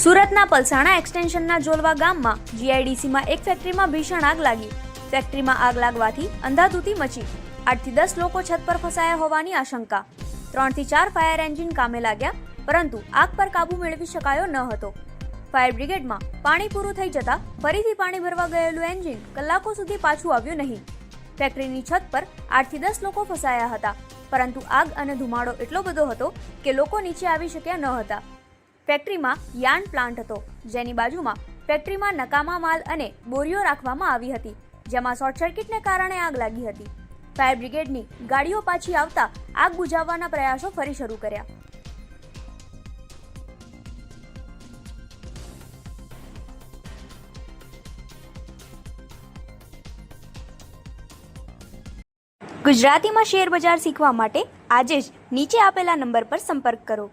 સુરતના પલસાણા એક્સટેન્શનના જોલવા ગામમાં જીઆઈડીસીમાં એક ફેક્ટરીમાં ભીષણ આગ લાગી. ફેક્ટરીમાં આગ લાગવાથી અંધાધૂતી મચી. આઠથી દસ લોકો છત પર ફસાયા હોવાની આશંકા. ત્રણથી ચાર ફાયર એન્જિન કામે લાગ્યા, પરંતુ આગ પર કાબુ મેળવી શકાયો ન હતો. ફાયર બ્રિગેડમાં પાણી પૂરું થઈ જતા ફરીથી પાણી ભરવા ગયેલું એન્જિન કલાકો સુધી પાછું આવ્યું નહીં. ફેક્ટરીની છત પર આઠથી દસ લોકો ફસાયા હતા, પરંતુ આગ અને ધુમાડો એટલો બધો હતો કે લોકો નીચે આવી શક્યા ન હતા. ફેક્ટરીમાં યાર્ન પ્લાન્ટ હતો, જેની બાજુમાં ફેક્ટરીમાં નકામા માલ અને બોરીઓ રાખવામાં આવી હતી, જેમાં શોર્ટ સર્કિટને કારણે આગ લાગી હતી. ફાયર બ્રિગેડની ગાડીઓ પાછી આવતા આગ બુઝાવવાના પ્રયાસો ફરી શરૂ કર્યા. ગુજરાતીમાં શેર બજાર શીખવા માટે આજે જ નીચે આપેલા નંબર પર સંપર્ક કરો.